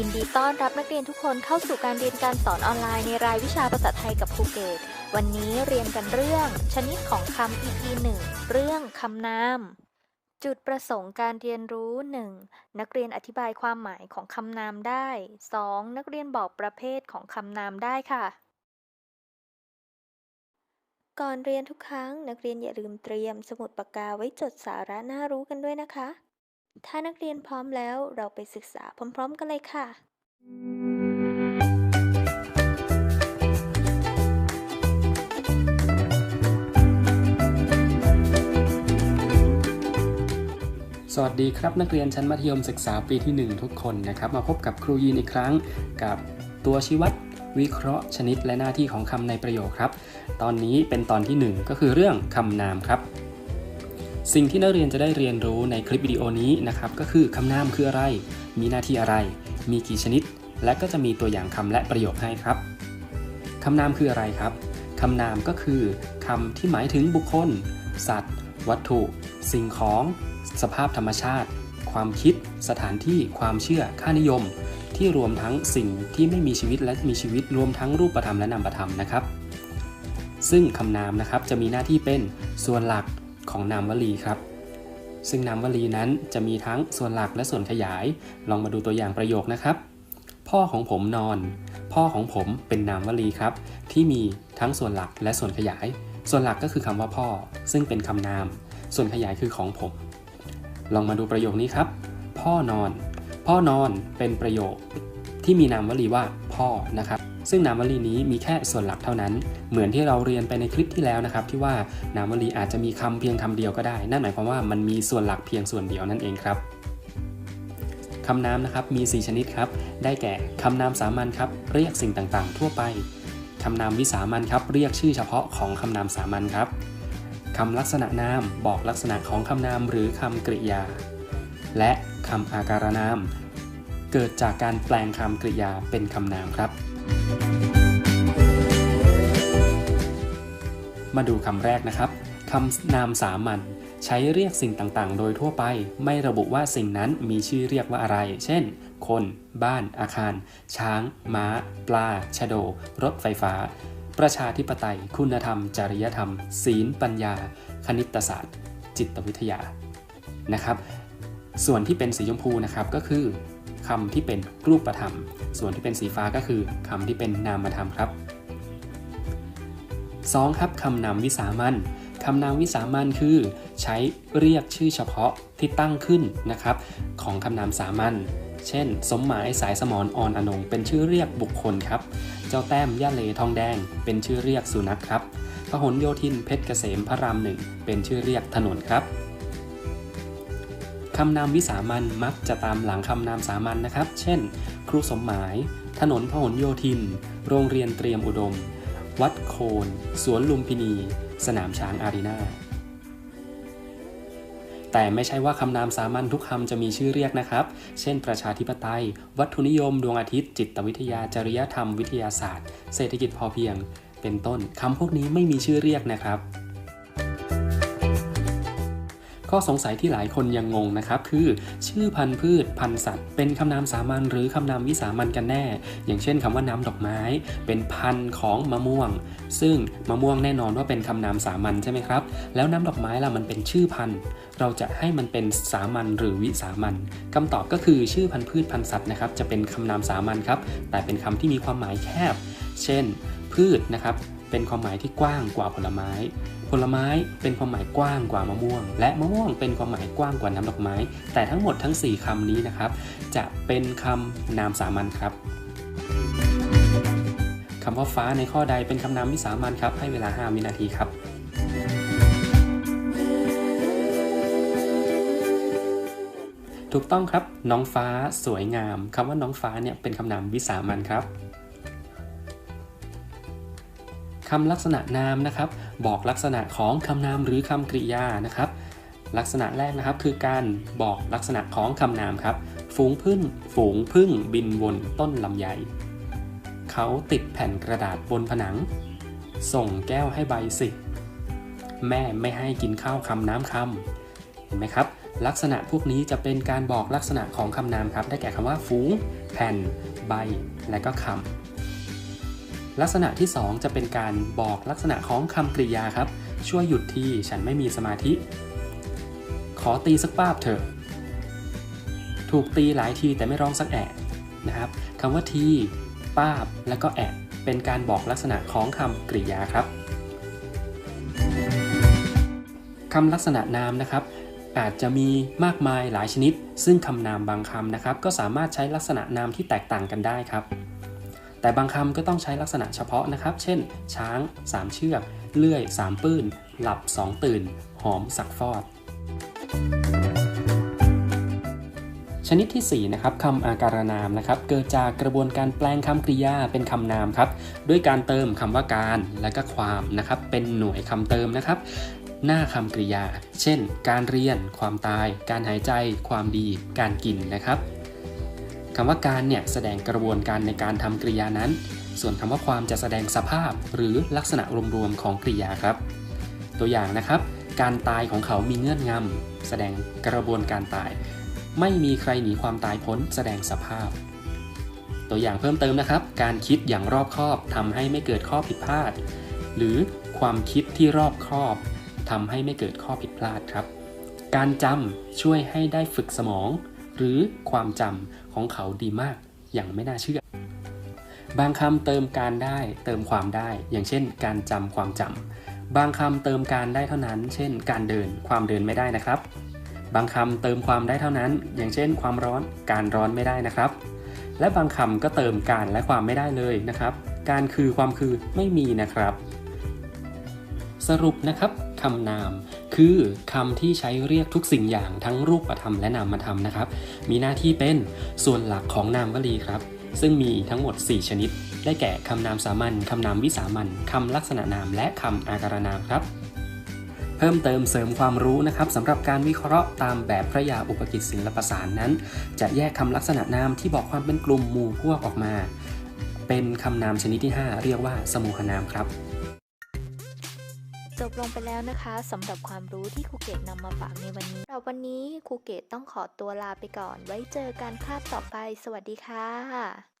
ยินดีต้อนรับนักเรียนทุกคนเข้าสู่การเรียนการสอนออนไลน์ในรายวิชาภาษาไทยกับครูเกตวันนี้เรียนกันเรื่อง ชนิดของคำ EP 1 เรื่องคำนาม จุดประสงค์การเรียนรู้ 1. นักเรียนอธิบายความหมายของคำนามได้ 2. นักเรียนบอกประเภทของคำนามได้ค่ะ ก่อนเรียนทุกครั้ง นักเรียนอย่าลืมเตรียม สมุดปากกาไว้จดสาระน่ารู้กันด้วยนะคะ ถ้านักเรียนพร้อมแล้วเราไปศึกษาพร้อม ๆ กันเลยค่ะ สวัสดีครับ นักเรียนชั้นมัธยมศึกษาปีที่ 1 ทุกคนนะครับ มาพบกับครูยีนอีกครั้งกับตัวชี้วัดวิเคราะห์ชนิดและหน้าที่ของคำในประโยคครับ ตอนนี้เป็นตอนที่ 1 ก็คือเรื่องคำนามครับ สิ่งที่นักเรียนจะได้เรียนรู้ในคลิปวิดีโอนี้นะครับก็คือคำนามคืออะไร มีหน้าที่อะไร มีกี่ชนิด และก็จะมีตัวอย่างคำและประโยคให้ครับคำนามคืออะไรครับคำนามก็คือคำที่หมายถึงบุคคล สัตว์ วัตถุ สิ่งของ สภาพธรรมชาติ ความคิด สถานที่ ความเชื่อ ค่านิยม ที่รวมทั้งสิ่งที่ไม่มีชีวิตและมีชีวิตรวมทั้งรูปธรรมและนามธรรมนะครับ ซึ่งคำนามนะครับจะมีหน้าที่เป็นส่วนหลัก ของนามวลีครับ ซึ่งนามวลีนั้นจะมีทั้งส่วนหลักและส่วนขยาย ลองมาดูตัวอย่างประโยคนะครับ พ่อของผมนอน พ่อของผมเป็นนามวลีครับ ที่มีทั้งส่วนหลักและส่วนขยาย ส่วนหลักก็คือคำว่าพ่อ ซึ่งเป็นคำนาม ส่วนขยายคือของผม ลองมาดูประโยคนี้ครับ พ่อนอน พ่อนอนเป็นประโยคที่มีนามวลีว่าพ่อนะครับ ซึ่งนามวลีนี้มีแค่ส่วนหลักเท่านั้น เหมือนที่เราเรียนไปในคลิปที่แล้วนะครับ ที่ว่านามวลีอาจจะมีคำเพียงคำเดียวก็ได้ นั่นหมายความว่ามันมีส่วนหลักเพียงส่วนเดียวนั่นเองครับคำนามนะครับมี 4 ชนิดครับ ได้แก่คำนามสามัญครับ เรียกสิ่งต่างๆ ทั่วไปคำนามวิสามัญครับ เรียกชื่อเฉพาะของคำนามสามัญครับคำลักษณะนามบอกลักษณะของคำนามหรือคำกริยา และคำอาการนาม เกิดจากการแปลงคำกริยาเป็นคำนามครับ มาดูคำแรกนะครับคำนามสามัญใช้เรียกสิ่งต่างๆ โดยทั่วไป ไม่ระบุว่าสิ่งนั้นมีชื่อเรียกว่าอะไร เช่น คน บ้าน อาคาร ช้าง ม้า ปลาชะโด รถไฟฟ้า ประชาธิปไตย คุณธรรม จริยธรรม ศีล ปัญญา คณิตศาสตร์ จิตวิทยา นะครับ ส่วนที่เป็นสีชมพูนะครับก็คือคำที่เป็นรูปธรรม ส่วนที่เป็นสีฟ้าก็คือคำที่เป็นนามธรรมครับ 2. ครับคำนามวิสามัญคำนามวิสามัญคือ ใช้เรียกชื่อเฉพาะที่ตั้งขึ้นนะครับของคำนามสามัญเช่น สมหมายสายสมรออนอนงเป็นชื่อเรียกบุคคลครับ เจ้าแต้มย่าเลทองแดง เป็นชื่อเรียกสุนัขครับพหลโยธินเพชรเกษมพระรามหนึ่งเป็นชื่อเรียกถนนครับคำนามวิสามัญมักจะตามหลังคำนามสามัญนะครับ เช่น ครูสมหมาย ถนนพหลโยธิน โรงเรียนเตรียมอุดม วัดโคน สวนลุมพินี สนามช้างอารีนาแต่ไม่ใช่ว่าคำนามสามัญทุกคำจะมีชื่อเรียกนะครับ เช่น ประชาธิปไตย วัตถุนิยม ดวงอาทิตย์ จิตวิทยา จริยธรรม วิทยาศาสตร์ เศรษฐกิจพอเพียง เป็นต้น คำพวกนี้ไม่มีชื่อเรียกนะครับ ข้อสงสัยที่หลายคนยังงงนะครับคือชื่อพันธุ์พืชพันธุ์สัตว์ เป็นคำนามสามัญหรือคำนามวิสามัญกันแน่ อย่างเช่นคำว่าน้ำดอกไม้ เป็นพันธุ์ของมะม่วง ซึ่งมะม่วงแน่นอนว่าเป็นคำนามสามัญใช่ไหมครับ แล้วน้ำดอกไม้ล่ะมันเป็นชื่อพันธุ์เราจะให้มันเป็นสามัญหรือวิสามัญคำตอบก็คือชื่อพันธุ์พืชพันธุ์สัตว์นะครับจะเป็นคำนามสามัญครับแต่เป็นคำที่มีความหมายแคบ เช่น พืชนะครับเป็นความหมายที่กว้างกว่าผลไม้ ลไม้เป็นความหมายกว้างกว่ามะม่วง และมะม่วงเป็นความหมายกว้างกว่าน้ำดอกไม้ แต่ทั้งหมดทั้ง 4คำนี้นะครับ จะเป็นคำนามสามัญครับคำว่าฟ้าในข้อใดเป็นคำนามวิสามัญครับ ให้เวลา 5 วินาทีครับถูกต้องครับน้องฟ้าสวยงามคำว่าน้องฟ้าเนี่ยเป็นคำนามวิสามัญครับ คำลักษณะนามนะครับ บอกลักษณะของคำนามหรือคำกริยานะครับ ลักษณะแรกนะครับคือการบอกลักษณะของคำนามครับ ฝูงพึ่งฝูงพึ่งบินวนต้นลำไยเขาติดแผ่นกระดาษบนผนัง ส่งแก้วให้ใบสิ แม่ไม่ให้กินข้าวคำน้ำคำเห็นไหมครับลักษณะพวกนี้จะเป็นการบอกลักษณะของคำนามครับ ได้แก่คำว่าฝูง แผ่น ใบ และก็คำ ลักษณะที่ 2 จะเป็นการบอกลักษณะของคำกริยาครับ ช่วยหยุดทีฉันไม่มีสมาธิ ขอตีสักป้าบเถอะ ถูกตีหลายทีแต่ไม่ร้องสักแอะนะครับคำว่าทีป้าบและก็แอะเป็นการบอกลักษณะของคำกริยาครับคำลักษณะนามนะครับ อาจจะมีมากมายหลายชนิด ซึ่งคำนามบางคำนะครับ ก็สามารถใช้ลักษณะนามที่แตกต่างกันได้ครับ แต่บางคำก็ต้องใช้ลักษณะเฉพาะนะครับ เช่น ช้าง 3 เชือก เลื่อย 3 ปื้น หลับ 2 ตื่น หอมสักฟอด ชนิดที่ 4 นะครับคำอาการนามนะครับ เกิดจากกระบวนการแปลงคำกริยาเป็นคำนามครับ ด้วยการเติมคำว่าการและก็ความนะครับ เป็นหน่วยคำเติมนะครับหน้าคำกริยา เช่น การเรียน ความตาย การหายใจ ความดี การกินนะครับ คำว่าการเนี่ยแสดงกระบวนการในการทำกริยานั้น ส่วนคำว่าความจะแสดงสภาพหรือลักษณะรวมๆของกริยาครับ ตัวอย่างนะครับ การตายของเขามีเงื่อนงำแสดงกระบวนการตาย ไม่มีใครหนีความตายพ้นแสดงสภาพ ตัวอย่างเพิ่มเติมนะครับ การคิดอย่างรอบคอบทำให้ไม่เกิดข้อผิดพลาด หรือความคิดที่รอบคอบทำให้ไม่เกิดข้อผิดพลาดครับ การจำช่วยให้ได้ฝึกสมอง หรือความจำของเขาดีมากอย่างไม่น่าเชื่อ บางคำเติมการได้เติมความได้ อย่างเช่น การจำความจำบางคำเติมการได้เท่านั้น เช่น การเดินความเดินไม่ได้นะครับ บางคำเติมความได้เท่านั้น อย่างเช่น ความร้อนการร้อนไม่ได้นะครับ และบางคำก็เติมการและความไม่ได้เลยนะครับ การคือความคือไม่มีนะครับ สรุปนะครับ คำนาม คือคำที่ใช้เรียกทุกสิ่งอย่างทั้งรูปธรรมและนามธรรมนะครับ มีหน้าที่เป็นส่วนหลักของนามวลีครับ ซึ่งมีทั้งหมด 4 ชนิด ได้แก่คำนามสามัญคำนามวิสามัญคำลักษณะนามและคำอาการนามครับเพิ่มเติมเสริมความรู้นะครับสำหรับการวิเคราะห์ตามแบบพระยาอุปกิจศิลปสารนั้น จะแยกคำลักษณะนามที่บอกความเป็นกลุ่มหมู่พวกออกมา เป็นคำนามชนิดที่ 5 เรียกว่าสมุหนามครับ จบลงไปแล้วนะคะสำหรับความรู้ที่ครูเกตนำมาฝากในวันนี้เราวันนี้ครูเกตต้องขอตัวลาไปก่อน ไว้เจอกันคาบต่อไป สวัสดีค่ะ